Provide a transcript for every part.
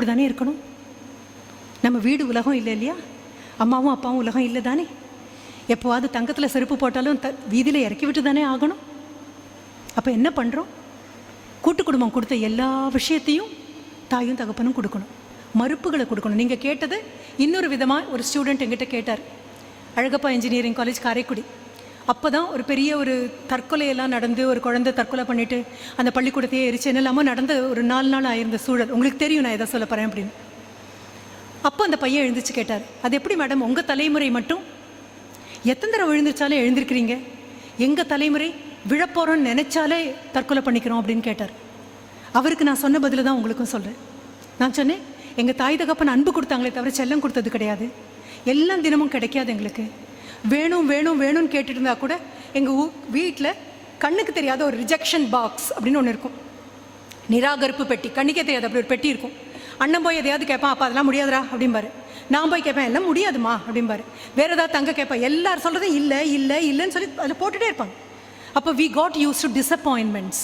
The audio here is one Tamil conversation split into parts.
அப்படி தானே இருக்கணும்? நம்ம வீடு உலகம் இல்லை இல்லையா? அம்மாவும் அப்பாவும் உலகம் இல்லை தானே? எப்போவாது தங்கத்தில் செருப்பு போட்டாலும் த வீதியில் இறக்கி விட்டு தானே ஆகணும்? அப்போ என்ன பண்ணுறோம் கூட்டு குடும்பம் கொடுத்த எல்லா விஷயத்தையும் தாயும் தகப்பனும் கொடுக்கணும். மறுப்புகளை கொடுக்கணும். நீங்கள் கேட்டது இன்னொரு விதமாக ஒரு ஸ்டூடெண்ட் எங்கிட்ட கேட்டார். Alagappa engineering college Karaikudi. அப்போ தான் ஒரு பெரிய ஒரு தற்கொலையெல்லாம் நடந்து ஒரு குழந்தை தற்கொலை பண்ணிவிட்டு அந்த பள்ளிக்கூடத்தையே எரிச்சு என்னெல்லாமோ நடந்த ஒரு நாலு நாள் ஆயிருந்த சூழல். உங்களுக்கு தெரியும் நான் எதை சொல்ல போகிறேன் அப்படின்னு. அப்போ அந்த பையன் எழுந்துச்சு கேட்டார் அது எப்படி மேடம்? உங்கள் தலைமுறை மட்டும்? எத்தனை தடவை விழுந்துருச்சாலும் எழுந்திருக்கிறீங்க? எங்கள் தலைமுறை? விழப்போகிறோன்னு நினச்சாலே தற்கொலை பண்ணிக்கிறோம் அப்படின்னு கேட்டார். அவருக்கு நான் சொன்ன பதில் தான் உங்களுக்கும் சொல்கிறேன் நான் சொன்னேன் எங்கள் தாய் தகப்பன் அன்பு கொடுத்தாங்களே தவிர செல்லம் கொடுத்தது கிடையாது. எல்லாம் தினமும் கிடைக்காது எங்களுக்கு. வேணும் வேணும் வேணும்னு கேட்டுட்டு இருந்தா கூட எங்கள் ஊ வீட்டில் கண்ணுக்கு தெரியாத ஒரு ரிஜெக்ஷன் பாக்ஸ் அப்படின்னு ஒன்று இருக்கும். நிராகரிப்பு பெட்டி கண்ணுக்கே தெரியாது அப்படி ஒரு பெட்டி இருக்கும். அண்ணன் போய் எதையாவது கேட்பான் அப்போ அதெல்லாம் முடியாதுடா அப்படிம்பாரு. நான் போய் கேட்பேன் எல்லாம் முடியாதுமா அப்படிம்பாரு. வேறு ஏதாவது தங்க கேட்பேன் எல்லாரும் சொல்கிறதும் இல்லை இல்லை இல்லைன்னு சொல்லி அதில் போட்டுகிட்டே இருப்பாங்க. அப்போ we got used to disappointments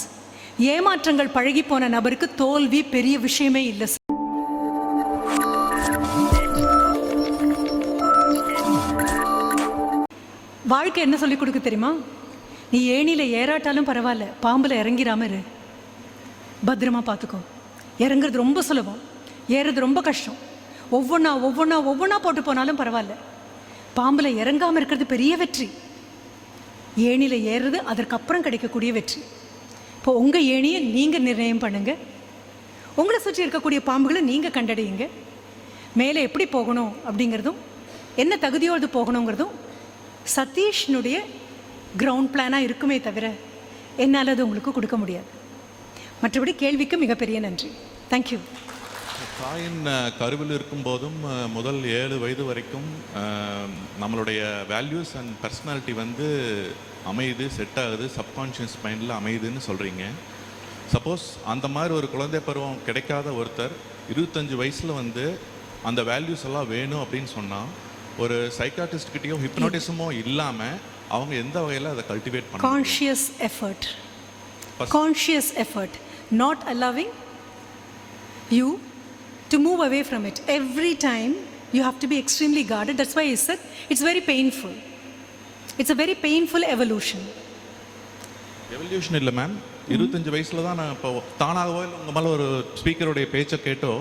ஏமாற்றங்கள் பழகி போன நபருக்கு தோல்வி பெரிய விஷயமே இல்லை வாழ்க்கை என்ன சொல்லி கொடுக்க தெரியுமா? நீ ஏணியில் ஏறாட்டாலும் பரவாயில்ல பாம்பில் இறங்கிடாம இரு. பத்திரமா பார்த்துக்கோ இறங்குறது ரொம்ப சுலபம். ஏறுறது ரொம்ப கஷ்டம். ஒவ்வொன்றா ஒவ்வொன்றா ஒவ்வொன்றா போட்டு போனாலும் பரவாயில்ல. பாம்பில் இறங்காமல் இருக்கிறது பெரிய வெற்றி. ஏணியில் ஏறுறது அதற்கப்புறம் கிடைக்கக்கூடிய வெற்றி. இப்போ உங்கள் ஏணியை நீங்கள் நிர்ணயம் பண்ணுங்க. உங்களை சுற்றி இருக்கக்கூடிய பாம்புகளை நீங்கள் கண்டடையுங்க. மேலே எப்படி போகணும் அப்படிங்கிறதும் என்ன தகுதியோடு போகணுங்கிறதும் சதீஷ்னுடைய கிரவுண்ட் பிளானாக இருக்குமே தவிர என்னால் அது உங்களுக்கு கொடுக்க முடியாது. மற்றபடி கேள்விக்கு மிகப்பெரிய நன்றி. தேங்க்யூ தாயின் கருவில் இருக்கும்போதும் போதும் முதல் ஏழு வயது வரைக்கும் நம்மளுடைய வேல்யூஸ் அண்ட் பர்சனாலிட்டி வந்து அமையுது செட் ஆகுது சப்கான்ஷியஸ் மைண்டில் அமையுதுன்னு சொல்கிறீங்க சப்போஸ் அந்த மாதிரி ஒரு குழந்தை பருவம் கிடைக்காத ஒருத்தர் இருபத்தஞ்சு வயசில் வந்து அந்த வேல்யூஸ் எல்லாம் வேணும் அப்படின்னு சொன்னால் ஒரு சைக்காட்டிஸ்ட்கிட்டயோ ஹிப்னோட்டிசமோ இல்லாமல் அவங்க எந்த வகையில் அதை கல்டிவேட் பண்ண First- conscious effort not allowing you to move away from it every time you have to be extremely guarded that's why i said it's very painful it's a very painful evolution evolution இல்லை மேம் இருபத்தஞ்சு வயசுல தான் நான் இப்போ தானாகவோ இல்லை உங்கள் மேலே ஒரு ஸ்பீக்கருடைய பேச்சை கேட்டோ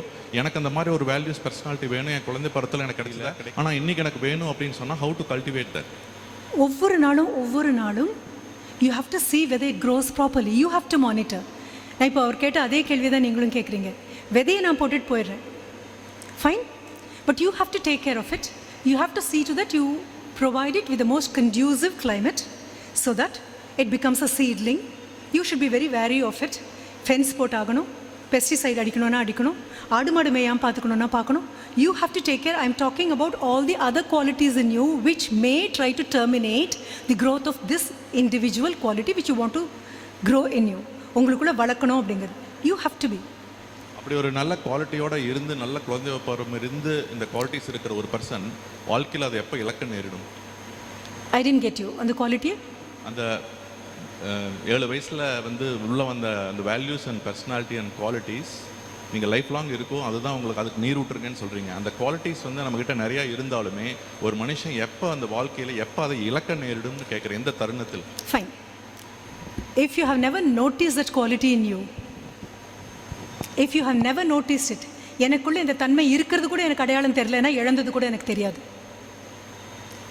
எனக்கு அந்த மாதிரி ஒரு வேல்யூஸ் பர்சனாலிட்டி வேணும். என் குழந்தை பருவத்தில் எனக்கு கிடைக்கல. ஆனால் இன்னைக்கு எனக்கு வேணும் அப்படின்னு சொன்னால் ஹவு டு கல்டிவேட் தட் ஒவ்வொரு நாளும் ஒவ்வொரு நாளும் you have to see whether it grows properly. You have to monitor நான் இப்போ அவர் கேட்ட அதே கேள்வி தான் நீங்களும் கேட்குறீங்க விதையை நான் போட்டுட்டு போயிடுறேன். Fine but you have to take care of it you have to see to that you provide it with the most conducive climate so that it becomes a seedling. You should be very wary of it. Fence போட்டாகணும். Pesticide அடிக்கணும்னா அடிக்கணும். ஆடு மாடு மேயாம பார்த்துக்கணும்னா பார்க்கணும். You have to take care I am talking about all the other qualities in you which may try to terminate the growth of this individual quality which you want to grow in you உங்களுக்குள்ளே வளர்க்கணும் அப்படிங்கிறது. யூ ஹாவ் டு பி அப்படி ஒரு நல்ல குவாலிட்டியோட இருந்து நல்ல குழந்தை பருவம் இருந்து இந்த குவாலிட்டிஸ் இருக்கிற ஒரு பர்சன் வாழ்க்கையில் அதை எப்போ இலக்க நேரிடும்? ஐ டென்ட் கெட் யூ அந்த குவாலிட்டியை அந்த ஏழு வயசில் வந்து உள்ளே வந்த அந்த values and personality and qualities நீங்கள் லைஃப் லாங் இருக்கும். அதுதான் உங்களுக்கு அதுக்கு நீர் விட்டுருங்கன்னு சொல்கிறீங்க அந்த குவாலிட்டிஸ் வந்து நம்மக்கிட்ட நிறையா இருந்தாலுமே ஒரு மனுஷன் எப்போ அந்த வாழ்க்கையில் எப்போ அதை இலக்க நேரிடும்னு கேட்குற எந்த தருணத்தில்? Fine if you have never notice that quality in you if you have never notice it எனக்குள்ளே இந்த தன்மை இருக்கிறது கூட எனக்கு அடையாளம் தெரியலனா இழந்தது கூட எனக்கு தெரியாது.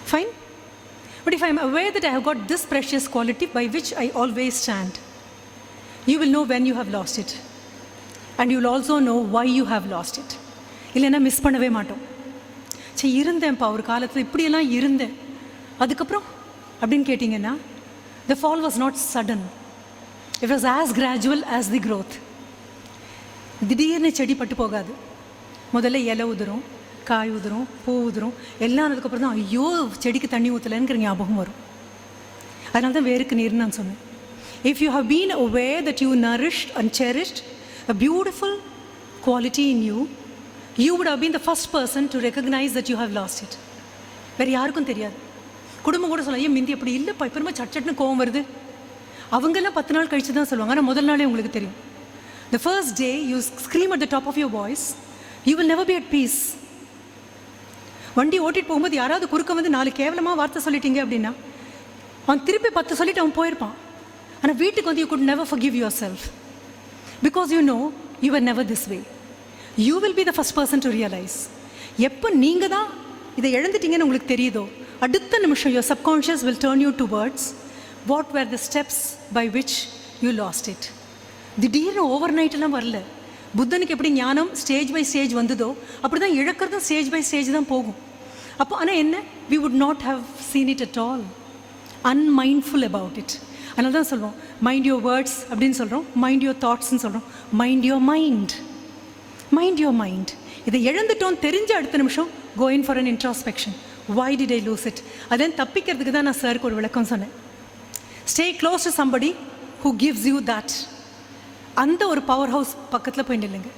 Fine But if I'm aware that I have got this precious quality by which I always stand, you will know when you have lost it. And you'll also know why you have lost it இல்லைன்னா மிஸ் பண்ணவே மாட்டோம் சரி இருந்தேன்ப்பா ஒரு காலத்தில் இப்படியெல்லாம் இருந்தேன் அதுக்கப்புறம் அப்படின்னு கேட்டிங்கன்னா the fall was not sudden it was as gradual as the growth திடீர்னு செடி பட்டு போகாது முதல்ல இலை உதிரும் காய் உதிரும் பூ உதிரும் எல்லாம் அதுக்கப்புறம் தான் ஐயோ செடிக்கு தண்ணி ஊற்றலைங்கிற ஞாபகம் வரும். அதனால தான் வேருக்கு நீர்னு நான் சொன்னேன். If you have been aware that you nourish and cherished a beautiful quality in you you would have been the first person to recognize that you have lost it வேறு யாருக்கும் தெரியாது. குடும்பம் கூட சொல்லலாம் ஏன் மிந்தி அப்படி இல்லைப்பா இப்போ ரொம்ப சட்சட்னு கோவம் வருது. அவங்கெல்லாம் பத்து நாள் கழிச்சு தான் சொல்லுவாங்க ஆனால் முதல் நாளே உங்களுக்கு தெரியும். The first day you scream at the top of your voice you will never be at peace வண்டி ஓட்டிட்டு போகும்போது யாராவது குறுக்க வந்து நாலு கேவலமாக வார்த்தை சொல்லிட்டீங்க அப்படின்னா அவன் திருப்பி பத்து சொல்லிட்டு அவன் போயிருப்பான். ஆனால் வீட்டுக்கு வந்து you could never forgive yourself because you know you are never this way you will be the first person to realise எப்போ நீங்கள் தான் இதை இழந்துட்டீங்கன்னு உங்களுக்கு தெரியுதோ அடுத்த நிமிஷம் your subconscious will turn you towards what were the steps by which you lost it திடீர்னு ஓவர் நைட்டெல்லாம் வரல. புத்தனுக்கு எப்படி ஞானம் ஸ்டேஜ் பை ஸ்டேஜ் வந்ததோ அப்படி தான் இழக்கிறதும் ஸ்டேஜ் பை ஸ்டேஜ் தான் போகும். அப்போ ஆனால் என்ன? We would not have seen it at all unmindful about it அதனால தான் சொல்கிறோம் மைண்ட் யுவர் வேர்ட்ஸ் அப்படின்னு சொல்கிறோம் மைண்ட் யுவர் தாட்ஸ்னு சொல்கிறோம் mind your mind mind your mind இதை இழந்துட்டோம் தெரிஞ்ச அடுத்த நிமிஷம் go in for an introspection why did I lose it அதன் தப்பிக்கிறதுக்கு தான் நான் சாருக்கு ஒரு விளக்கம் சொன்னேன். Stay close to somebody who gives you that அந்த ஒரு பவர் ஹவுஸ் பக்கத்தில் போய் நில்லுங்க.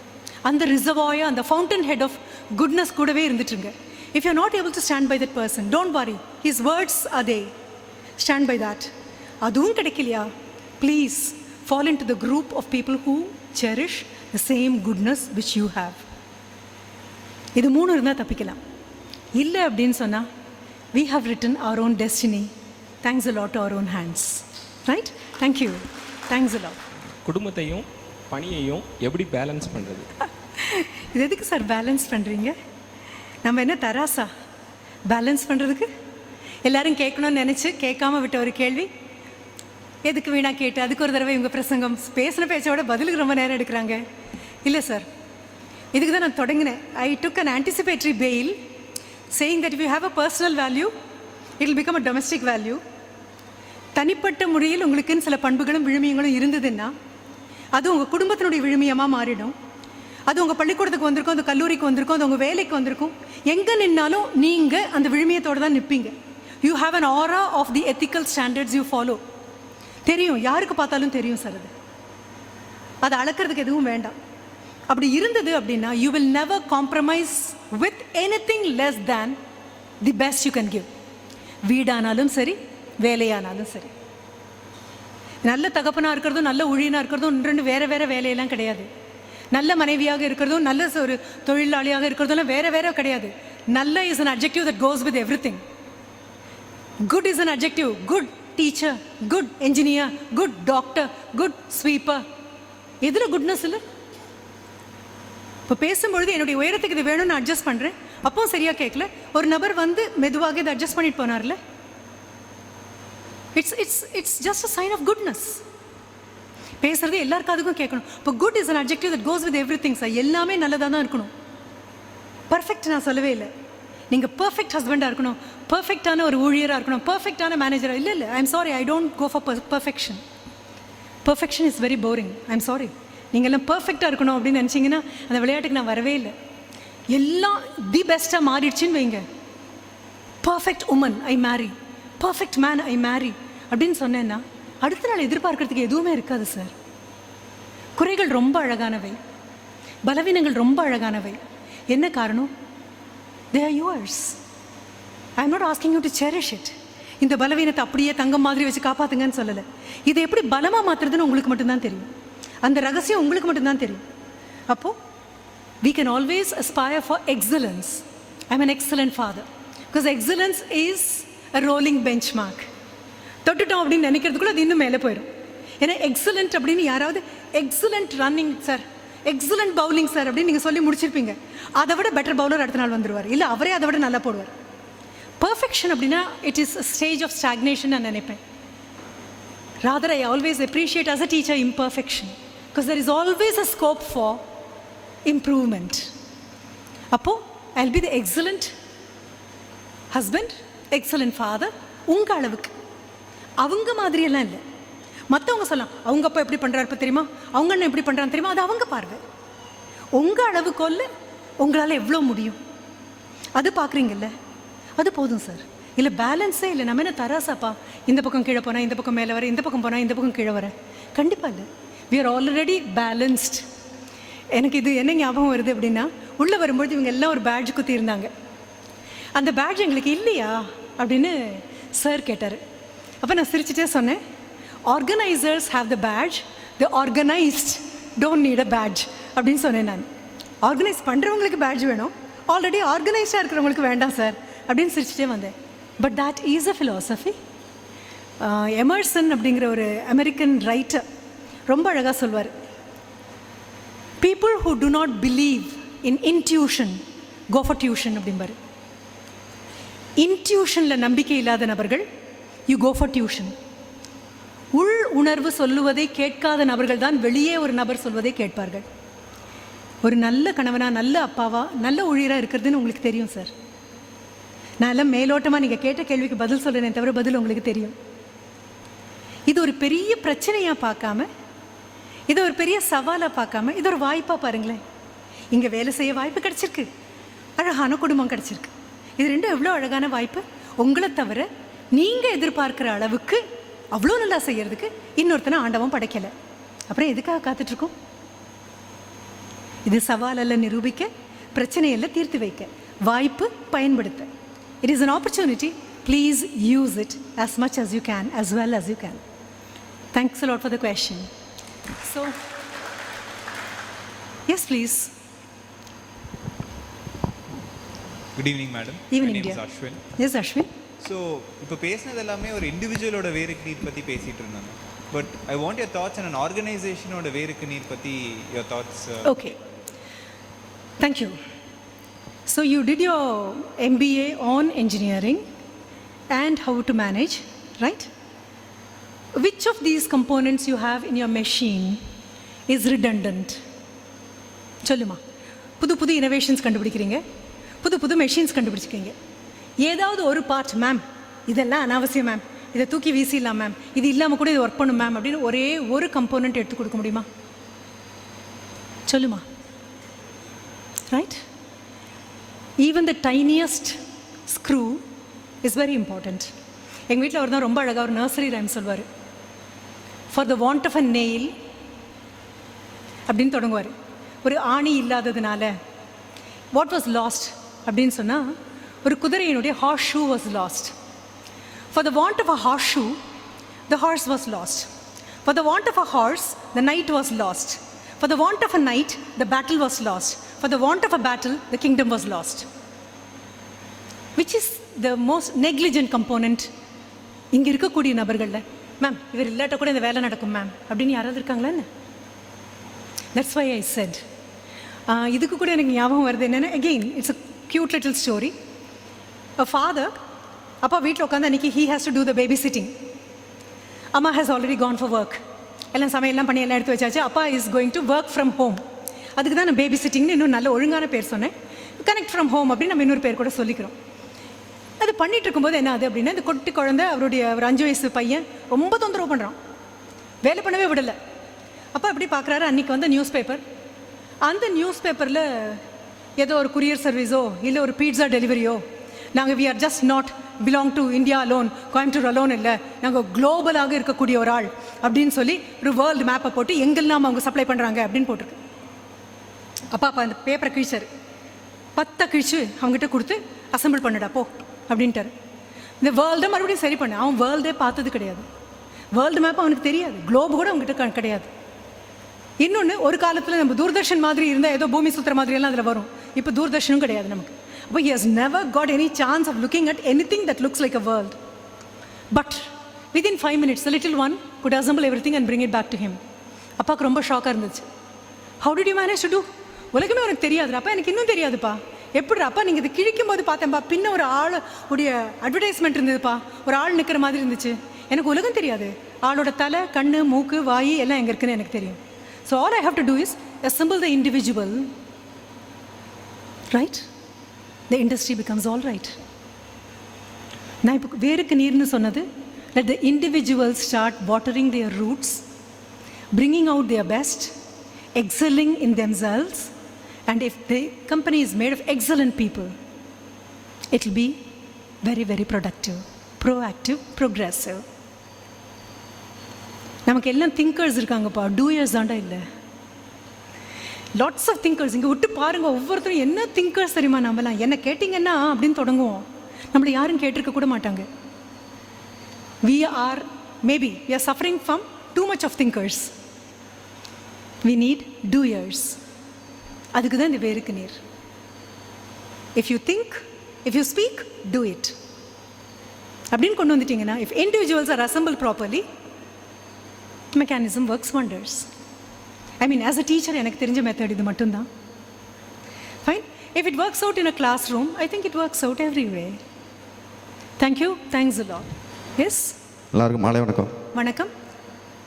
அந்த ரிசர்வாயா அந்த ஃபவுண்டன் ஹெட் ஆஃப் குட்னஸ் கூடவே இருந்துட்டுருங்க. If you not able to stand by that person don't worry his words அதே ஸ்டாண்ட் பை தட் அதுவும் கிடைக்கலையா? Please follow in to the group of people who cherish the same goodness which you have இது மூணு இருந்தால் தப்பிக்கலாம். இல்லை அப்படின்னு சொன்னால் we have written our own destiny thanks a lot our own hands right thank you thanks a lot குடும்பத்தையும் பணியையும் எப்படி பேலன்ஸ் பண்ணுறது இது எதுக்கு சார் பேலன்ஸ் பண்ணுறீங்க நம்ம என்ன தராசா? பேலன்ஸ் பண்ணுறதுக்கு எல்லாரும் கேட்கணும்னு நினச்சி கேட்காம விட்ட ஒரு கேள்வி. எதுக்கு வீணா கேட்டு? அதுக்கு ஒரு தடவை இவங்க பிரசங்கம் பேசின பேச்சோட பதிலுக்கு ரொம்ப நேரம் எடுக்கிறாங்க. இல்லை சார் இதுக்கு தான் நான் தொடங்கினேன். I took an anticipatory bail saying that you have a personal value it become a domestic value தனிப்பட்ட முறையில் உங்களுக்குன்னு சில பண்புகளும் விழுமியங்களும் இருந்ததுன்னா அது உங்கள் குடும்பத்தினுடைய விழுமியமாக மாறிடும். அது உங்கள் பள்ளிக்கூடத்துக்கு வந்திருக்கும் அந்த கல்லூரிக்கு வந்திருக்கும் அது உங்கள் வேலைக்கு வந்திருக்கும். எங்கே நின்னாலும் நீங்கள் அந்த விழுமியத்தோடு தான் நிற்பீங்க you have an aura of the ethical standards you follow தெரியும். யாருக்கு பார்த்தாலும் தெரியும் சார் அது. அதை அளக்கிறதுக்கு எதுவும் வேண்டாம். அப்படி இருந்தது அப்படின்னா you will never compromise with anything less than the best you can give வீடானாலும் சரி வேலையானாலும் சரி. நல்ல தகப்பனாக இருக்கிறதும் நல்ல ஊழியனாக இருக்கிறதும் ரெண்டு வேறு வேறு வேலையெல்லாம் கிடையாது. நல்ல மனைவியாக இருக்கிறதும் நல்ல ஒரு தொழிலாளியாக இருக்கிறதும் வேறு வேறு கிடையாது. நல்ல is an objective that goes with everything good is an objective good teacher good engineer good doctor good sweeper எதில் குட்னஸ் இல்லை? இப்போ பேசும்பொழுது என்னுடைய உயரத்துக்கு இது வேணும்னு நான் அட்ஜஸ்ட் பண்ணுறேன் அப்பவும் சரியாக கேட்கல. ஒரு நபர் வந்து மெதுவாக இதை அட்ஜஸ்ட் பண்ணிட்டு போனார்ல? It's it's it's just a sign of goodness பேசுறது எல்லாருக்கும் அதுக்கும் கேட்கணும். இப்போ good is an objective that goes with everything sir எல்லாமே நல்லதாக தான் இருக்கணும். பர்ஃபெக்ட் நான் சொல்லவே இல்லை. நீங்கள் பர்ஃபெக்ட் ஹஸ்பண்டாக இருக்கணும். பர்ஃபெக்டான ஒரு ஊழியராக இருக்கணும். பர்ஃபெக்டான மேனேஜராக இல்லை இல்லை. I'm sorry I don't go for perfection perfection is very boring I'm sorry நீங்கள் எல்லாம் பர்ஃபெக்டாக இருக்கணும் அப்படின்னு நினச்சிங்கன்னா அந்த விளையாட்டுக்கு நான் வரவே இல்லை. எல்லாம் தி பெஸ்ட்டாக மாறிடுச்சுன்னு வைங்க. Perfect woman I marry perfect man I marry அப்படின்னு சொன்னேன்னா அடுத்த நாள் எதிர்பார்க்கறதுக்கு எதுவுமே இருக்காது சார். குறைகள் ரொம்ப அழகானவை. பலவீனங்கள் ரொம்ப அழகானவை. என்ன காரணம்? They are yours I am not asking you to cherish it இந்த பலவீனத்தை அப்படியே தங்கம் மாதிரி வச்சு காப்பாத்துங்கன்னு சொல்லலை. இதை எப்படி பலமாக மாற்றுறதுன்னு உங்களுக்கு மட்டும்தான் தெரியும். அந்த ரகசியம் உங்களுக்கு மட்டும்தான் தெரியும். அப்போது we can always aspire for excellence. I'm an excellent father. Because excellence is a rolling benchmark. தொட்டுட்டோம் அப்படின்னு நினைக்கிறதுக்குள்ள அது இன்னும் மேலே போயிடும் ஏன்னா எக்ஸலண்ட் அப்படின்னு யாராவது excellent running sir excellent bowling sir அப்படின்னு நீங்கள் சொல்லி முடிச்சிருப்பீங்க. அதை விட பெட்டர் பவுலர் அடுத்த நாள் வந்துடுவார் இல்லை அவரே அதை விட நல்லா போடுவார். பர்ஃபெக்ஷன் அப்படின்னா it is stage of stagnation நான் நினைப்பேன். Rather I always appreciate as a teacher imperfection because there is always a scope for improvement அப்போது I be the excellent husband excellent father உங்கள் அளவுக்கு. அவங்க மாதிரியெல்லாம் இல்லை. மற்றவங்க சொல்லலாம் அவங்க அப்பா எப்படி பண்ணுறாரு இப்போ தெரியுமா? அவங்க அண்ணன் எப்படி பண்ணுறான்னு தெரியுமா? அது அவங்க பார்வை. உங்கள் அளவுக்கோல்ல உங்களால் எவ்வளோ முடியும்? அது பார்க்குறீங்கல்ல அது போதும் சார் இல்லை பேலன்ஸே இல்லை. நம்ம என்ன தராசாப்பா? இந்த பக்கம் கீழே போனால் இந்த பக்கம் மேலே வர இந்த பக்கம் போனால் இந்த பக்கம் கீழே வர. கண்டிப்பாக இல்லை. வி ஆர் ஆல்ரெடி பேலன்ஸ்ட் எனக்கு இது என்ன ஞாபகம் வருது அப்படின்னா உள்ளே வரும்பொழுது இவங்க எல்லாம் ஒரு பேட்ஜ் குத்தி இருந்தாங்க. அந்த பேட்ஜ் எங்களுக்கு இல்லையா? அப்படின்னு சார் கேட்டார். அப்போ நான் சிரிச்சிட்டே சொன்னேன். Organisers have the badge the organised don't need a badge அப்படின்னு சொன்னேன் நான். ஆர்கனைஸ் பண்ணுறவங்களுக்கு பேட்ஜ் வேணும். ஆல்ரெடி ஆர்கனைஸ்டாக இருக்கிறவங்களுக்கு வேண்டாம் சார் அப்படின்னு சிரிச்சிட்டே வந்தேன். But that is a philosophy Emerson அப்படிங்கிற ஒரு அமெரிக்கன் ரைட்டர் ரொம்ப அழகாக சொல்வார். People who do not believe in intuition go for tuition அப்படிம்பாரு. இன்ட்யூஷனில் நம்பிக்கை இல்லாத நபர்கள் யூ கோ ஃபார் டியூஷன் உள் உணர்வு சொல்லுவதை கேட்காத நபர்கள் தான் வெளியே ஒரு நபர் சொல்வதை கேட்பார்கள். ஒரு நல்ல கணவனாக நல்ல அப்பாவா நல்ல ஊழியராக இருக்கிறதுன்னு உங்களுக்கு தெரியும் சார் நான் எல்லாம் மேலோட்டமாக நீங்கள் கேட்ட கேள்விக்கு பதில் சொல்கிறேனே தவிர பதில் உங்களுக்கு தெரியும். இது ஒரு பெரிய பிரச்சனையாக பார்க்காம இது ஒரு பெரிய சவாலாக பார்க்காம இது ஒரு வாய்ப்பாக பாருங்களேன். இங்கே வேலை செய்ய வாய்ப்பு கிடச்சிருக்கு. அழகான குடும்பம் கிடச்சிருக்கு. இது ரெண்டும் எவ்வளோ அழகான வாய்ப்பு? உங்களை தவிர நீங்கள் எதிர்பார்க்குற அளவுக்கு அவ்வளோ நல்லா செய்யறதுக்கு இன்னொருத்தனை ஆண்டவன் படைக்கலை. அப்புறம் எதுக்காக காத்துட்ருக்கோம்? இது சவால் அல்ல நிரூபிக்க பிரச்சனையெல்லாம் தீர்த்து வைக்க. வாய்ப்பு பயன்படுத்த. It is an opportunity. Please use it as much as you can as well as you can thanks a lot for the question. So yes please. Good evening madam Evening, dear. Ashwin yes Ashwin so இப்போ பேசினது எல்லாமே ஒரு இண்டிவிஜுவலோட வேருக்கு நீட் பற்றி பேசிகிட்டு இருந்தாங்க. But I want your thoughts and ஆர்கனைசேஷனோட வேருக்கு நீட் பற்றி your thoughts okay thank you so you did did MBA on engineering and how to manage right which of these components you have in your machine is redundant சொல்லுமா புது புது இனோவேஷன்ஸ் கண்டுபிடிக்கிறீங்க புது புது மெஷின்ஸ் கண்டுபிடிச்சிக்கிறீங்க ஏதாவது ஒரு பார்ட் மேம் இதெல்லாம் அனாவசியம் மேம் இதை தூக்கி வீசிடலாம் மேம் இது இல்லாமல் கூட இது ஒர்க் பண்ணும் மேம் அப்படின்னு ஒரே ஒரு கம்போனண்ட் எடுத்து கொடுக்க முடியுமா? சொல்லுமா? Right even the tiniest screw is very important எங்கள் வீட்டில் ஒரு தான் ரொம்ப அழகாக ஒரு நர்சரி ரைம் சொல்வார். For the want of a nail அப்படின்னு தொடங்குவார். ஒரு ஆணி இல்லாததுனால வாட் வாஸ் லாஸ்ட் அப்படின்னு சொன்னால் ஒரு குதிரையினுடைய horseshoe was lost for the want of a horseshoe the horse was lost for the want of a horse the knight was lost for the want of a knight the battle was lost for the want of a battle the kingdom was lost which is the most negligent component இங்கே இருக்கக்கூடிய நபர்களில். மேம் இவர் இல்லாட்ட கூட இந்த வேலை நடக்கும் மேம் அப்படின்னு யாராவது இருக்காங்களா என்ன? தட்ஸ் வை ஐ செட் இதுக்கு கூட எனக்கு ஞாபகம் வருது என்னென்னா again it's a cute little story father அப்பா வீட்டில் உட்காந்து அன்றைக்கி he has to do the babysitting அம்மா has already gone for work எல்லாம் சமையல்லாம் பண்ணி எல்லாம் எடுத்து வச்சாச்சு. அப்பா is going to work from home அதுக்கு தான் நான் பேபி சிட்டிங்னு இன்னும் நல்ல ஒழுங்கான பேர் சொன்னேன். கனெக்ட் ஃப்ரம் ஹோம் அப்படின்னு நம்ம இன்னொரு பேர் கூட சொல்லிக்கிறோம். அது பண்ணிட்டு இருக்கும்போது என்ன ஆகுது அப்படின்னா இந்த குட்டி குழந்தை அவருடைய ஒரு அஞ்சு வயசு பையன் ரொம்ப தொந்தரவு பண்ணுறான் வேலை பண்ணவே விடலை. அப்போ எப்படி பார்க்குறாரு அன்றைக்கி வந்த நியூஸ் பேப்பர் அந்த நியூஸ் பேப்பரில் ஏதோ ஒரு குரியர் சர்வீஸோ இல்லை ஒரு பீட்சா டெலிவரியோ நாங்கள் we are just not belong to India alone Coimbatore alone இல்லை. நாங்கள் குளோபலாக இருக்கக்கூடிய ஒரு ஆள் அப்படின்னு சொல்லி ஒரு வேர்ல்டு மேப்பை போட்டு எங்கெல்லாம் அவங்க சப்ளை பண்ணுறாங்க அப்படின்னு போட்டிருக்கு. அப்பா அப்பா அந்த பேப்பரை கிழிச்சார். பத்தை கிழிச்சு அவங்ககிட்ட கொடுத்து அசம்பிள் பண்ணுடா போ அப்படின்ட்டார். இந்த வேர்ல்டை மறுபடியும் சரி பண்ண. அவன் வேர்ல்டே பார்த்தது கிடையாது. வேர்ல்டு மேப் அவனுக்கு தெரியாது. குளோபு கூட அவங்ககிட்ட கிடையாது. இன்னொன்று ஒரு காலத்தில் நம்ம தூர்தர்ஷன் மாதிரி இருந்தால் ஏதோ பூமி சுத்துற மாதிரியெல்லாம் அதில் வரும். இப்போ தூர்தர்ஷனும் கிடையாது நமக்கு. But he has never got any chance of looking at anything that looks like a world. But five five minutes little one could assemble everything and bring it back to him. அப்பாவுக்கு ரொம்ப ஷாக்காக இருந்துச்சு. How did you manage to do உலகமே உனக்கு தெரியாது அப்பா எனக்கு இன்னும் தெரியாதுப்பா. எப்படி அப்பா நீங்கள் இது கிழிக்கும் போது பார்த்தேன்ப்பா பின்ன ஒரு ஆள் உடைய அட்வர்டைஸ்மெண்ட் இருந்ததுப்பா. ஒரு ஆள் நிற்கிற மாதிரி இருந்துச்சு. எனக்கு உலகம் தெரியாது. ஆளோட தலை கண்ணு மூக்கு வாய் எல்லாம் எங்கே இருக்குன்னு எனக்கு தெரியும். So all I have to do is assemble the individual right the industry becomes all right நான் இப்போ வேருக்கு நீர்னு சொன்னது let the individual start watering their roots bringing out their best excelling in themselves and if the company is made of excellent people it will be very very productive proactive progressive நமக்கு எல்லாம் திங்கர்ஸ் இருக்காங்கப்பா டூயர்ஸ் தாண்டா இல்லை லாட்ஸ் ஆஃப் திங்கர்ஸ் இங்கே விட்டு பாருங்க ஒவ்வொருத்தரும் என்ன திங்கர்ஸ் தெரியுமா நம்மலாம் என்ன கேட்டிங்கன்னா அப்படின்னு தொடங்குவோம். நம்மளை யாரும் கேட்டிருக்க கூட மாட்டாங்க. We are maybe we are suffering from too much of thinkers we need doers அதுக்கு தான் இந்த வேருக்கு நீர். If you think if you speak to it அப்படின்னு கொண்டு வந்துட்டீங்கன்னா if individuals are assemble properly mechanism works wonders I mean as a teacher எனக்கு தெரிஞ்ச மெத்தட் இது மட்டும்தான். Fine if it works out in a classroom I think it works out every way thank you thanks a lot S எல்லாருக்கும் மாலை வணக்கம். வணக்கம்.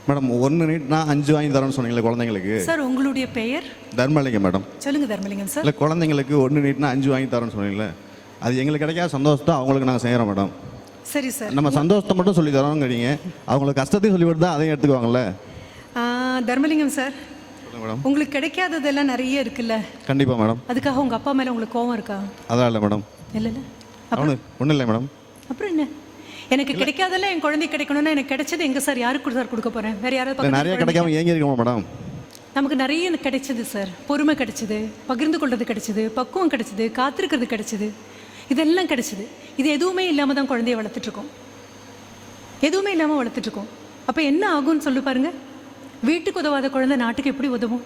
மேடம் ஒன்று நீட்னா அஞ்சு வாங்கி தரோன்னு சொன்னீங்களே குழந்தைங்களுக்கு? சார் உங்களுடைய பெயர்? தர்மலிங்கம் மேடம். சொல்லுங்க தர்மலிங்கம் சார் இல்லை குழந்தைங்களுக்கு ஒன்று நீட்னா அஞ்சு வாங்கி தரோன்னு சொன்னீங்களே அது எங்களுக்கு கிடைக்காத சந்தோஷத்தை அவங்களுக்கு நாங்கள் செய்கிறோம் மேடம். சரி சார் நம்ம சந்தோஷத்தை மட்டும் சொல்லி தரோங்கிறீங்க. அவங்களுக்கு கஷ்டத்தையும் சொல்லி கொடுத்தா அதையும் எடுத்துக்குவாங்கல்ல? Dharmalingam sir madam. உங்களுக்கு கிடைக்காததெல்லாம் நிறைய இருக்குல்ல? கண்டிப்பாக மேடம். அதுக்காக உங்கள் அப்பா மேலே உங்களுக்கு கோவம் இருக்கா? அதான் இல்லை மேடம். இல்லைல்ல அவனு ஒன்றும் இல்லை மேடம். அப்புறம் என்ன? எனக்கு கிடைக்காதெல்லாம் என் குழந்தைக்கு கிடைக்கணும்னா எனக்கு கிடைச்சது எங்க சார்? யாருக்கு சார் கொடுக்க போறேன்? வேற யாராவது இல்லை நிறைய குழந்தை- கிடைக்காம ஏங்கி இருக்கோமா மேடம்? நமக்கு நிறைய எனக்கு கிடைச்சது சார். பொறுமை கிடைச்சது பகிர்ந்து கொள்றது கிடைச்சது பக்குவம் கிடைச்சது காத்திருக்கிறது கிடைச்சது. இதெல்லாம் கிடைச்சது. இது எதுவுமே இல்லாம தான் குழந்தைய வளர்த்துட்டு இருக்கோம். எதுவுமே இல்லாம வளர்த்துட்டு இருக்கோம். அப்ப என்ன ஆகும்னு சொல்லி பாருங்க. வீட்டுக்கு உதவாத குழந்தை நாட்டுக்கு எப்படி உதவும்?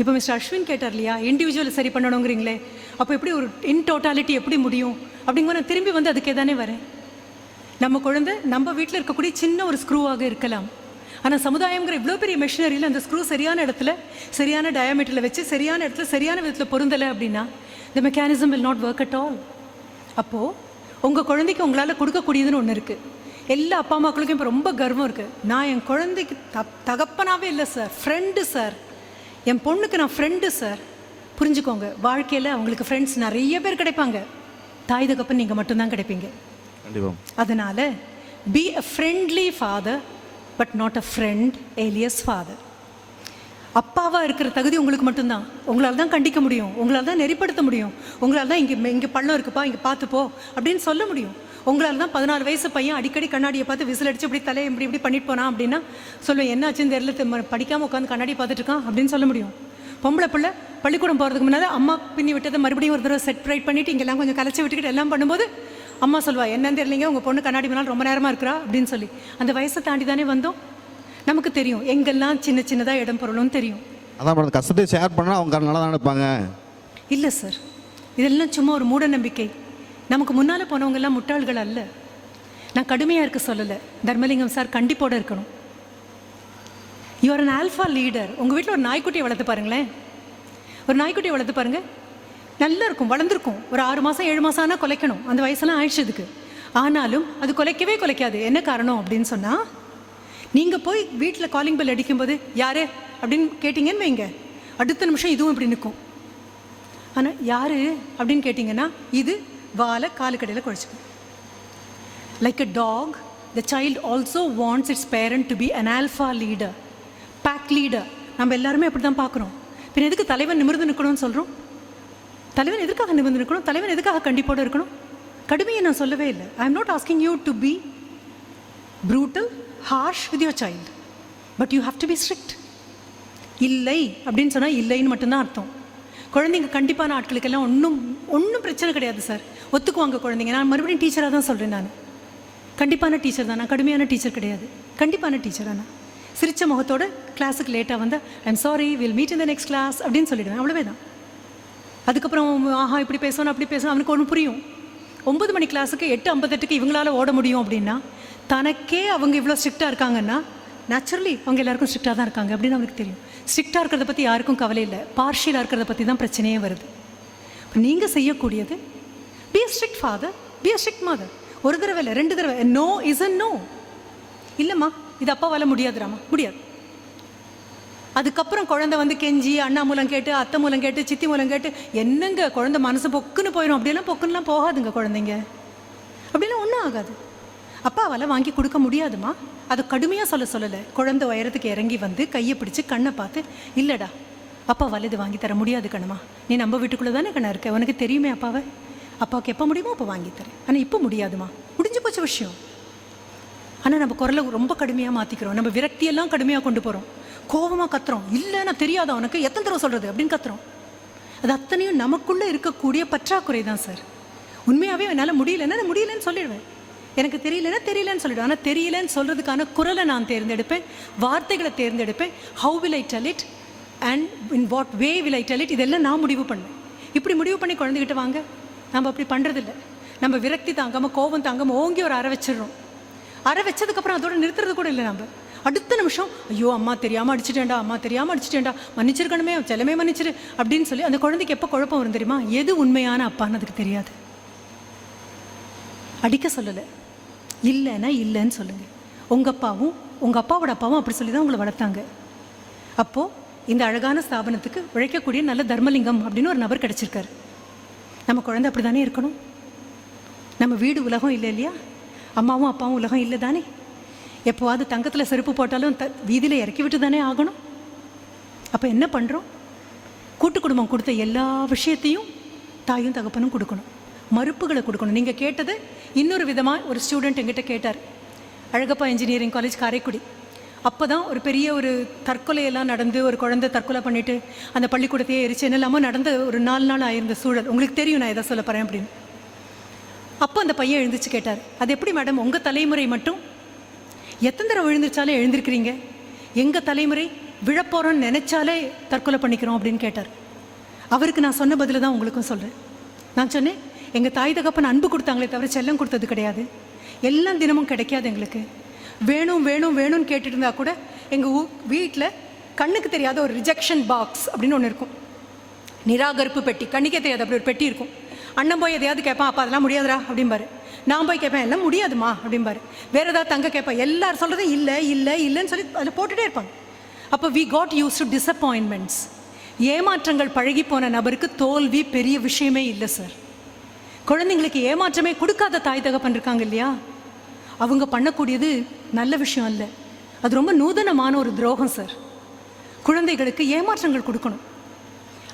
இப்போ மிஸ்டர் அஸ்வின் கேட்டார் இல்லையா இண்டிவிஜுவல் சரி பண்ணணுங்கிறீங்களே அப்போ எப்படி ஒரு இன் டோட்டாலிட்டி எப்படி முடியும்? அப்படிங்கிற நான் திரும்பி வந்து அதுக்கே தானே வரேன். நம்ம குழந்தை நம்ம வீட்டில் இருக்கக்கூடிய சின்ன ஒரு ஸ்க்ரூவாக இருக்கலாம். ஆனால் சமுதாயங்கிற இவ்வளோ பெரிய மெஷினரியில் அந்த ஸ்க்ரூ சரியான இடத்துல சரியான டயாமீட்டரில் வச்சு சரியான இடத்துல சரியான விதத்தில் பொருந்தலை அப்படின்னா இந்த mechanism will not work at all அப்போது உங்கள் குழந்தைக்கு உங்களால் கொடுக்கக்கூடியதுன்னு ஒன்று இருக்குது எல்லா அப்பா அம்மாக்களுக்கும் இப்போ ரொம்ப கர்வம் இருக்குது நான் என் குழந்தைக்கு த தகப்பனாவே இல்லை சார் ஃப்ரெண்டு சார் என் பொண்ணுக்கு நான் ஃப்ரெண்டு சார் புரிஞ்சுக்கோங்க. வாழ்க்கையில் அவங்களுக்கு ஃப்ரெண்ட்ஸ் நிறைய பேர் கிடைப்பாங்க. தாய் தகப்பன் நீங்கள் மட்டும்தான் கிடைப்பீங்க. அதனால be a friendly father but not a friend alias father அப்பாவாக இருக்கிற தகுதி உங்களுக்கு மட்டும்தான். உங்களால் தான் கண்டிக்க முடியும். உங்களால் தான் நெறிப்படுத்த முடியும். உங்களால் தான் இங்கே இங்கே பள்ளம் இருக்குப்பா இங்கே பார்த்துப்போ அப்படின்னு சொல்ல முடியும். உங்களால் தான் பதினாலு வயசு பையன் அடிக்கடி கண்ணாடியை பார்த்து விசில் அடிச்சு இப்படி தலையை இப்படி இப்படி பண்ணிட்டு போனான் அப்படின்னா சொல்லுவேன் என்னாச்சுன்னு தெரியல படிக்காமல் உட்காந்து கண்ணாடி பார்த்துட்டு இருக்கான் அப்படின்னு சொல்ல முடியும். பொம்பளை பிள்ளை பள்ளிக்கூடம் போகிறதுக்கு முன்னால் அம்மா பின்னி விட்டதை மறுபடியும் ஒரு தடவை செட் ரைட் பண்ணிட்டு இங்கெல்லாம் கொஞ்சம் கலைச்சி விட்டுக்கிட்டு எல்லாம் பண்ணும்போது அம்மா சொல்வா என்னன்னு தெரியலங்க உங்கள் பொண்ணு கண்ணாடி முன்னால் ரொம்ப நேரமாக இருக்கிறா அப்படின்னு சொல்லி. அந்த வயசை தாண்டி தானே வந்தோம். நமக்கு தெரியும் எங்கெல்லாம் சின்ன சின்னதாக இடம் பொருளும் தெரியும். அதான் மேடம் கஷ்டத்தை ஷேர் பண்ணால் அவங்க நல்லா தான் நினைப்பாங்க இல்லை சார் இதெல்லாம் சும்மா ஒரு மூட நம்பிக்கை. நமக்கு முன்னால் போனவங்கெல்லாம் முட்டாள்கள் அல்ல. நான் கடுமையாக இருக்க சொல்லலை. தர்மலிங்கம் சார் கண்டிப்போட இருக்கணும். யூஆர் அன் ஆல்ஃபா லீடர் உங்கள் வீட்டில் ஒரு நாய்க்குட்டியை வளர்த்து பாருங்களேன். ஒரு நாய்க்குட்டியை வளர்த்து பாருங்கள் நல்லா இருக்கும் வளர்ந்துருக்கும். ஒரு ஆறு மாதம் ஏழு மாதம் ஆனால் குலைக்கணும். அந்த வயசெல்லாம் ஆயிடுச்சு இதுக்கு. ஆனாலும் அது குலைக்கவே கொலைக்காது. என்ன காரணம் அப்படின்னு சொன்னால் நீங்கள் போய் வீட்டில் காலிங் பெல் அடிக்கும்போது யார்? அப்படின்னு கேட்டிங்கன்னு வைங்க. அடுத்த நிமிஷம் இதுவும் இப்படி நிற்கும். ஆனால் யார்? அப்படின்னு கேட்டிங்கன்னா இது வாலை காலுக்கடையில் குழைச்சிக்கும். Like a dog the child also wants its parent to be an alpha leader pack leader நம்ம எல்லாருமே அப்படி தான் பார்க்குறோம். பின் எதுக்கு தலைவன் நிமிர்ந்து நிற்கணும்னு சொல்கிறோம் தலைவன் எதுக்காக நிமிர்ந்து நிற்கணும்? தலைவன் எதுக்காக கண்டிப்போடு இருக்கணும்? கடுமையை நான் சொல்லவே இல்லை. I am not asking you to be brutal harsh with your child but you have to be strict இல்லை அப்படின்னு சொன்னால் இல்லைன்னு மட்டும்தான் அர்த்தம். குழந்தைங்க கண்டிப்பான ஆட்களுக்கெல்லாம் ஒன்றும் ஒன்றும் பிரச்சனை கிடையாது சார் ஒத்துக்குவாங்க குழந்தைங்க. நான் மறுபடியும் டீச்சராக தான் சொல்கிறேன் நான். கண்டிப்பான டீச்சர் தான். நான் கடுமையான டீச்சர் கிடையாது. கண்டிப்பான டீச்சர் நான். சிரித்த முகத்தோட கிளாஸுக்கு லேட்டாக வந்தால் I'm sorry will meet in the next class அப்படின்னு சொல்லிடுவேன். அவ்வளவே தான் அதுக்கப்புறம் ஆஹா இப்படி பேசணும் அப்படி பேசணும். அவனுக்கு ஒன்று புரியும். ஒம்பது மணி கிளாஸுக்கு எட்டு ஐம்பத்தெட்டுக்கு இவங்களால ஓட முடியும் அப்படின்னா தனக்கே அவங்க இவ்வளோ ஸ்ட்ரிக்டாக இருக்காங்கன்னா நேச்சுரலி அவங்க எல்லாருக்கும் ஸ்ட்ரிக்டாக தான் இருக்காங்க அப்படின்னு அவனுக்கு தெரியும். ஸ்ட்ரிக்டாக இருக்கிறத பற்றி யாருக்கும் கவலை இல்லை. பார்ஷியலாக இருக்கிறத பற்றி தான் பிரச்சனையே வருது. இப்போ நீங்கள் செய்யக்கூடியது be strict father be strict mother ஒரு தடவை இல்லை ரெண்டு தடவை. நோ இஸ் அ நோ இல்லைம்மா இது அப்பாவால் முடியாதுராமா முடியாது. அதுக்கப்புறம் குழந்தை வந்து கெஞ்சி அண்ணா மூலம் கேட்டு அத்தை மூலம் கேட்டு சித்தி மூலம் கேட்டு என்னங்க குழந்தை மனசு பொக்குன்னு போயிடும் அப்படியெல்லாம் பொக்குன்னுலாம் போகாதுங்க குழந்தைங்க. அப்படிலாம் ஒன்றும் ஆகாது. அப்பாவால் வாங்கி கொடுக்க முடியாதுமா அது கடுமையாக சொல்ல சொல்லலை. குழந்தை உயரத்துக்கு இறங்கி வந்து கையை பிடிச்சி கண்ணை பார்த்து இல்லைடா அப்பாவால் இது வாங்கி தர முடியாது கண்ணம்மா. நீ நம்ம வீட்டுக்குள்ளே தானே கண்ணா இருக்க? உனக்கு தெரியுமே அப்பாவை? அப்பாவுக்கு எப்போ முடியுமோ அப்போ வாங்கி தரேன். ஆனால் இப்போ முடியாதுமா. முடிஞ்சு போச்ச விஷயம். ஆனால் நம்ம குரலை ரொம்ப கடுமையாக மாற்றிக்கிறோம் நம்ம விரக்தியெல்லாம் கடுமையாக கொண்டு போகிறோம் கோபமாக கத்துறோம். இல்லை நான் தெரியாத உனக்கு? எத்தனை தடவை சொல்கிறது அப்படின்னு கத்துறோம். அது அத்தனையும் நமக்குள்ளே இருக்கக்கூடிய பற்றாக்குறை தான் சார். உண்மையாகவே என்னால் முடியலன்னா நான் முடியலன்னு சொல்லிடுவேன். எனக்கு தெரியலன்னா தெரியலன்னு சொல்லிடுவேன். ஆனால் தெரியலன்னு சொல்கிறதுக்கான குரலை நான் தேர்ந்தெடுப்பேன். வார்த்தைகளை தேர்ந்தெடுப்பேன். How will I tell it and in what way will I tell it இதெல்லாம் நான் முடிவு பண்ணேன் இப்படி முடிவு பண்ணி குழந்தைகிட்ட வாங்க. நம்ம அப்படி பண்ணுறதில்ல நம்ம விரக்தி தாங்காமல் கோபம் தாங்காமல் ஓங்கி ஒரு அரை வச்சிடுறோம். அரை வச்சதுக்கப்புறம் அதோட நிறுத்துறது கூட இல்லை நம்ம. அடுத்த நிமிஷம் ஐயோ அம்மா தெரியாமல் அடிச்சிட்டேன்டா அம்மா தெரியாமல் அடிச்சிட்டேன்டா மன்னிச்சிருக்கணுமே செல்லமே மன்னிச்சிரு அப்படின்னு சொல்லி அந்த குழந்தைக்கு எப்போ குழப்பம் வரும் தெரியுமா? எது உண்மையான அப்பான்னு அதுக்கு தெரியாது. அடிக்க சொல்லலை. இல்லைன்னா இல்லைன்னு சொல்லுங்க. உங்கள் அப்பாவும் உங்கள் அப்பாவோட அப்பாவும் அப்படி சொல்லி தான் உங்களை வளர்த்தாங்க. அப்போது இந்த அழகான ஸ்தாபனத்துக்கு உழைக்கக்கூடிய நல்ல தர்மலிங்கம் அப்படின்னு ஒரு நபர் கிடச்சிருக்காரு. நம்ம குழந்தை அப்படி தானே இருக்கணும்? நம்ம வீடு உலகம் இல்லை இல்லையா? அம்மாவும் அப்பாவும் உலகம் இல்லை தானே? எப்போவாது தங்கத்தில் செருப்பு போட்டாலும் த வீதியில் இறக்கி விட்டு தானே ஆகணும்? அப்போ என்ன பண்ணுறோம் கூட்டு குடும்பம் கொடுத்த எல்லா விஷயத்தையும் தாயும் தகப்பனும் கொடுக்கணும். மறுப்புகளை கொடுக்கணும். நீங்கள் கேட்டது இன்னொரு விதமாக ஒரு ஸ்டூடெண்ட் எங்கிட்ட கேட்டார். Alagappa engineering college Karaikudi. அப்போ தான் ஒரு பெரிய ஒரு தற்கொலையெல்லாம் நடந்து ஒரு குழந்தை தற்கொலை பண்ணிவிட்டு அந்த பள்ளிக்கூடத்தையே எரிச்சு என்னெல்லாமோ நடந்த ஒரு நாலு நாள் ஆயிருந்த சூழல். உங்களுக்கு தெரியும் நான் எதை சொல்ல போகிறேன் அப்படின்னு. அப்போ அந்த பையன் எழுந்துச்சு கேட்டார் அது எப்படி மேடம் உங்கள் தலைமுறை மட்டும்? எத்தனை தடவை விழுந்துருச்சாலே எழுந்திருக்கிறீங்க? எங்கள் தலைமுறை? விழப்போகிறோன்னு நினச்சாலே தற்கொலை பண்ணிக்கிறோம் அப்படின்னு கேட்டார். அவருக்கு நான் சொன்ன பதில் தான் உங்களுக்கும் சொல்கிறேன் நான் சொன்னேன் எங்கள் தாய் தகப்பன் அன்பு கொடுத்தாங்களே தவிர செல்லம் கொடுத்தது கிடையாது. எல்லாம் தினமும் கிடைக்காது எங்களுக்கு. வேணும் வேணும் வேணும்னு கேட்டுட்டு இருந்தா கூட எங்கள் ஊ வீட்டில் கண்ணுக்கு தெரியாத ஒரு ரிஜெக்ஷன் பாக்ஸ் அப்படின்னு ஒன்று இருக்கும். நிராகரிப்பு பெட்டி கண்ணுக்கே தெரியாது அப்படி ஒரு பெட்டி இருக்கும். அண்ணன் போய் எதையாவது கேட்பான் அப்பா அதெல்லாம் முடியாதுடா அப்படிம்பாரு. நான் போய் கேட்பேன் எல்லாம் முடியாதுமா அப்படிம்பாரு. வேற ஏதாவது தங்க கேட்பேன் எல்லாரும் சொல்கிறதும் இல்லை இல்லை இல்லைன்னு சொல்லி அதில் போட்டுட்டே இருப்பாங்க. அப்போ we got used to disappointments ஏமாற்றங்கள் பழகி போன நபருக்கு தோல்வி பெரிய விஷயமே இல்லை சார் குழந்தைங்களுக்கு ஏமாற்றமே கொடுக்காத தாய் தகப்பன் இருக்காங்க இல்லையா? அவங்க பண்ணக்கூடியது நல்ல விஷயம் அல்ல. அது ரொம்ப நூதனமான ஒரு துரோகம் சார் குழந்தைகளுக்கு ஏமாற்றங்கள் கொடுக்கணும்.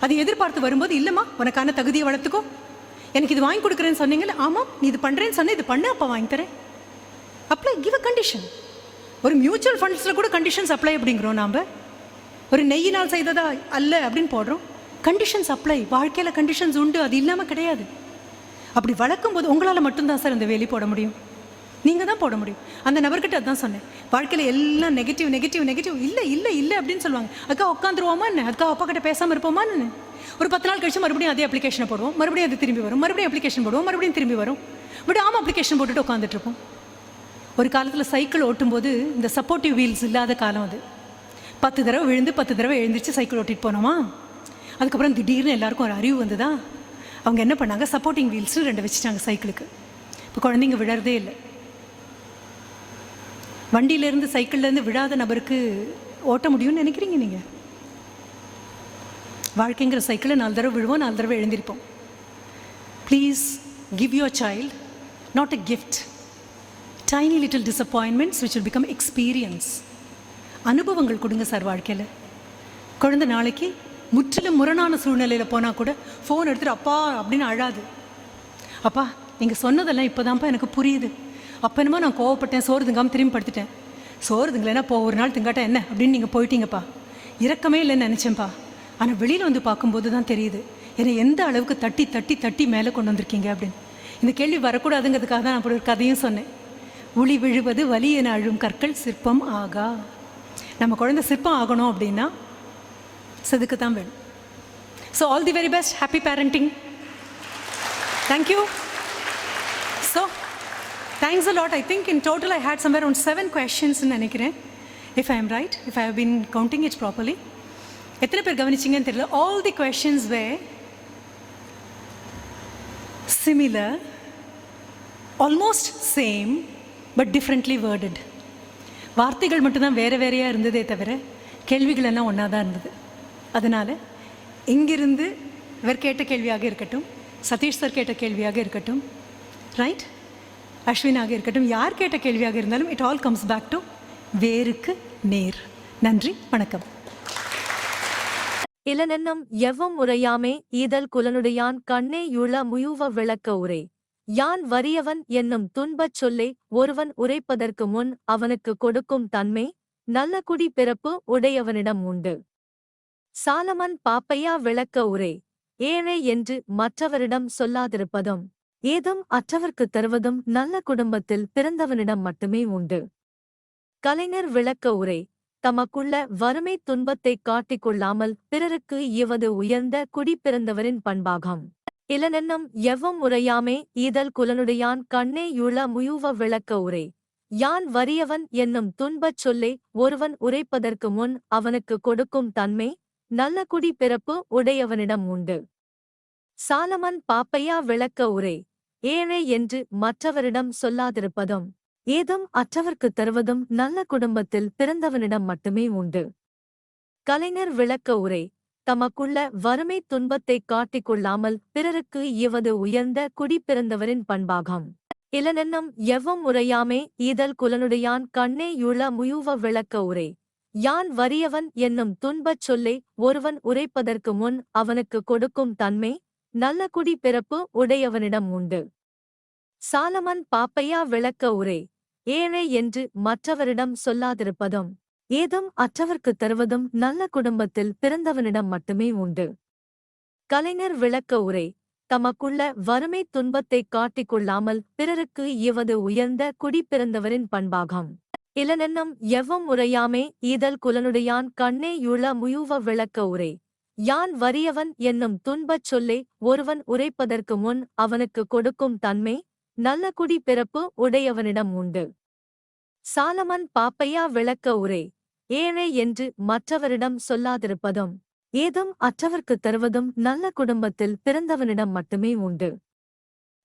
அது எதிர்பார்த்து வரும்போது இல்லைம்மா உனக்கான தகுதியை வளர்த்துக்கோ. எனக்கு இது வாங்கி கொடுக்குறேன்னு சொன்னீங்கல்ல ஆமாம் நீ இது பண்ணுறேன்னு சொன்ன இது பண்ண அப்போ வாங்கி தரேன். அப்ளை கிவ் அ கண்டிஷன் ஒரு மியூச்சுவல் ஃபண்ட்ஸில் கூட கண்டிஷன்ஸ் அப்ளை அப்படிங்கிறோம் நாம். ஒரு நெய்யினால் செய்ததா அல்ல அப்படின்னு போடுறோம். கண்டிஷன்ஸ் அப்ளை வாழ்க்கையில் கண்டிஷன்ஸ் உண்டு அது இல்லாமல் கிடையாது. அப்படி வளர்க்கும் போது உங்களால் மட்டும்தான் சார் இந்த வேலி போட முடியும். நீங்கள் தான் போட முடியும். அந்த நபர்கிட்ட அதான் சொன்னேன். வாழ்க்கையில் எல்லாம் நெகட்டிவ் நெகட்டிவ் நெகட்டிவ் இல்லை இல்லை இல்லை அப்படின்னு சொல்லுவாங்க. அக்கா உட்காந்துருவோமா என்ன? அக்கா அப்பா கிட்ட பேசாமல் இருப்போமா என்ன? ஒரு பத்து நாள் கழிச்சு மறுபடியும் அதே அப்ளிகேஷனை போடுவோம். மறுபடியும் அது திரும்பி வரும். மறுபடியும் அப்ளிகேஷன் போடுவோம். மறுபடியும் திரும்பி வரும். பட் ஆமாம் அப்ளிகேஷன் போட்டுட்டு உட்காந்துட்டு இருப்போம். ஒரு காலத்தில் சைக்கிள் ஓட்டும்போது இந்த சப்போர்ட்டிவ் வீல்ஸ் இல்லாத காலம் அது. பத்து தடவை விழுந்து பத்து தடவை எழுந்திரிச்சு சைக்கிள் ஓட்டிட்டு போனோமா? அதுக்கப்புறம் திடீர்னு எல்லாருக்கும் ஒரு அறிவு வந்ததா? அவங்க என்ன பண்ணாங்க? சப்போர்ட்டிங் வீல்ஸ்னு ரெண்டு வச்சுட்டாங்க சைக்கிளுக்கு இப்போ குழந்தைங்க விழறதே இல்லை. வண்டியிலேருந்து சைக்கிள்லேருந்து விழாத நபருக்கு ஓட்ட முடியும்னு நினைக்கிறீங்க நீங்கள் வாழ்க்கைங்கிற சைக்கிளை நாலு தடவை விழுவோம் நாலு தடவை எழுந்திருப்போம். Please give your child not a gift tiny little disappointments which will become experience அனுபவங்கள் கொடுங்க சார் வாழ்க்கையில். குழந்தை நாளைக்கு முற்றிலும் முரணான சூழ்நிலையில் போனால் கூட ஃபோன் எடுத்துகிட்டு அப்பா அப்படின்னு அழாது. அப்பா நீங்கள் சொன்னதெல்லாம் இப்போ தான்ப்பா எனக்கு புரியுது. அப்போ என்னமோ நான் கோவப்பட்டேன் சோறு திங்காமல் திரும்பி படுத்துட்டேன். சோறு திங்கலைன்னா போ ஒரு நாள் திங்காட்டா என்ன அப்படின்னு நீங்கள் போயிட்டீங்கப்பா. இரக்கமே இல்லைன்னு நினச்சேன்ப்பா. ஆனால் வெளியில் வந்து பார்க்கும்போது தான் தெரியுது. என்னை எந்த அளவுக்கு தட்டி தட்டி தட்டி மேலே கொண்டு வந்திருக்கீங்க அப்படின்னு. இந்த கேள்வி வரக்கூடாதுங்கிறதுக்காக தான் நான் அப்படி ஒரு கதையும் சொன்னேன். உளி விழுவது வலி என அழும் கற்கள் சிற்பம் ஆகா. நம்ம குழந்தை சிற்பம் ஆகணும் அப்படின்னா செதுக்கு தான் வேணும் so all the very best happy parenting thank you thanks a lot I think in total I had somewhere one seven கொஷின்ஸ்னு நினைக்கிறேன். If I am right if I have been counting it properly எத்தனை பேர் கவனிச்சிங்கன்னு தெரியல. All the questions were similar almost same but differently worded வார்த்தைகள் மட்டும்தான் வேறு வேறையாக இருந்ததே தவிர கேள்விகள் எல்லாம் ஒன்றா தான் இருந்தது. அதனால் இங்கிருந்து இவர் கேட்ட கேள்வியாக இருக்கட்டும் சதீஷ் சார் கேட்ட கேள்வியாக இருக்கட்டும் ரைட் அஸ்வினாக இருக்கட்டும் யார் கேட்ட கேள்வியாக இருந்தாலும் it all comes back to வேருக்கு நேர். நன்றி வணக்கம். இளனென்னம் எவ்வம் உரையாமே ஈதல் குலனுடையான் கண்ணே யுள முயுவ விளக்க உரை. யான் வறியவன் என்னும் துன்பச் சொல்லை ஒருவன் உரைப்பதற்கு முன் அவனுக்கு கொடுக்கும் தன்மை நல்ல குடி பிறப்பு உடையவனிடம் உண்டு. சாலமன் பாப்பையா விளக்க உரை. ஏழை என்று மற்றவரிடம் சொல்லாதிருப்பதும் ஏதும் அற்றவர்க்குத் தருவதும் நல்ல குடும்பத்தில் பிறந்தவனிடம் மட்டுமே உண்டு. கலைஞர் விளக்க உரை தமக்குள்ள வறுமை துன்பத்தைக் காட்டிக் கொள்ளாமல் பிறருக்கு இவது உயர்ந்த குடிப்பிறந்தவரின் பண்பாகம். இளனென்னம் எவ்வம் உரையாமே ஈதல் குலனுடையான் கண்ணே யுள முயுவ விளக்க உரை. யான் வறியவன் என்னும் துன்பச் சொல்லை ஒருவன் உரைப்பதற்கு முன் அவனுக்கு கொடுக்கும் தன்மை நல்ல குடி பிறப்பு உடையவனிடம் உண்டு. சாலமன் பாப்பையா விளக்க உரை ஏழை என்று மற்றவரிடம் சொல்லாதிருப்பதும் ஏதும் அற்றவர்க்குத் தருவதும் நல்ல குடும்பத்தில் பிறந்தவனிடம் மட்டுமே உண்டு. கலைஞர் விளக்க உரை தமக்குள்ள வறுமை துன்பத்தைக் காட்டிக் கொள்ளாமல் பிறருக்கு இவது உயர்ந்த குடி பிறந்தவரின் பண்பாகம். இலனென்னும் எவ்வம் உரையாமே ஈதல் குலனுடையான் கண்ணே யுள முயுவ விளக்க உரை யான் வறியவன் என்னும் துன்பச் சொல்லை ஒருவன் உரைப்பதற்கு முன் அவனுக்கு கொடுக்கும் தன்மை நல்ல குடி பிறப்பு உடையவனிடம் உண்டு. சாலமன் பாப்பையா விளக்க உரை ஏழை என்று மற்றவரிடம் சொல்லாதிருப்பதும் ஏதும் அற்றவர்க்குத் தருவதும் நல்ல குடும்பத்தில் பிறந்தவனிடம் மட்டுமே உண்டு. கலைஞர் விளக்க உரை தமக்குள்ள வறுமை துன்பத்தைக் காட்டிக் கொள்ளாமல் பிறருக்கு இவது உயர்ந்த குடி பிறந்தவரின் பண்பாகம். இளனென்னம் எவ்வம் உரையாமே ஈதல் குலனுடையான் கண்ணே யுள முயுவ விளக்க உரை யான் வறியவன் என்னும் துன்பச் சொல்லை ஒருவன் உரைப்பதற்கு முன் அவனுக்கு கொடுக்கும் தன்மை நல்ல குடி பிறப்பு உடையவனிடம் உண்டு. சாலமன் பாப்பையா விளக்க உரை ஏழை என்று மற்றவரிடம் சொல்லாதிருப்பதும் ஏதும் அற்றவர்க்குத் தருவதும் நல்ல குடும்பத்தில் பிறந்தவனிடம் மட்டுமே உண்டு.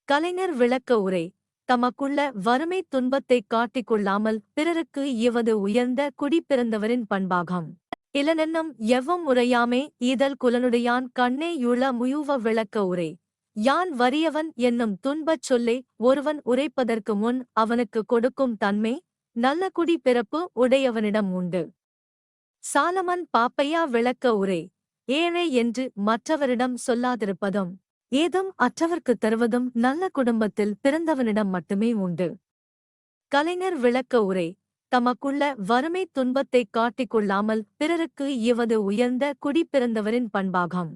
கலைஞர் விளக்க உரை தமக்குள்ள வறுமை துன்பத்தைக் காட்டிக் கொள்ளாமல் பிறருக்கு இவது உயர்ந்த குடி பிறந்தவரின் பண்பாகம். இளனென்னம் எவ்வம் உரையாமே ஈதல் குலனுடையான் கண்ணே யுள முயுவ விளக்க உரை. யான் வறியவன் என்னும் துன்பச் சொல்லை ஒருவன் உரைப்பதற்கு முன் அவனுக்கு கொடுக்கும் தன்மை நல்ல குடி பிறப்பு உடையவனிடம் உண்டு. சாலமன் பாப்பையா விளக்க உரை ஏழை என்று மற்றவரிடம் சொல்லாதிருப்பதும் ஏதும் அற்றவர்க்குத் தருவதும் நல்ல குடும்பத்தில் பிறந்தவனிடம் மட்டுமே உண்டு. கலைஞர் விளக்க உரை தமக்குள்ள வறுமை துன்பத்தைக் காட்டிக் கொள்ளாமல் பிறருக்கு இவது உயர்ந்த குடிப்பிறந்தவரின் பண்பாகம்.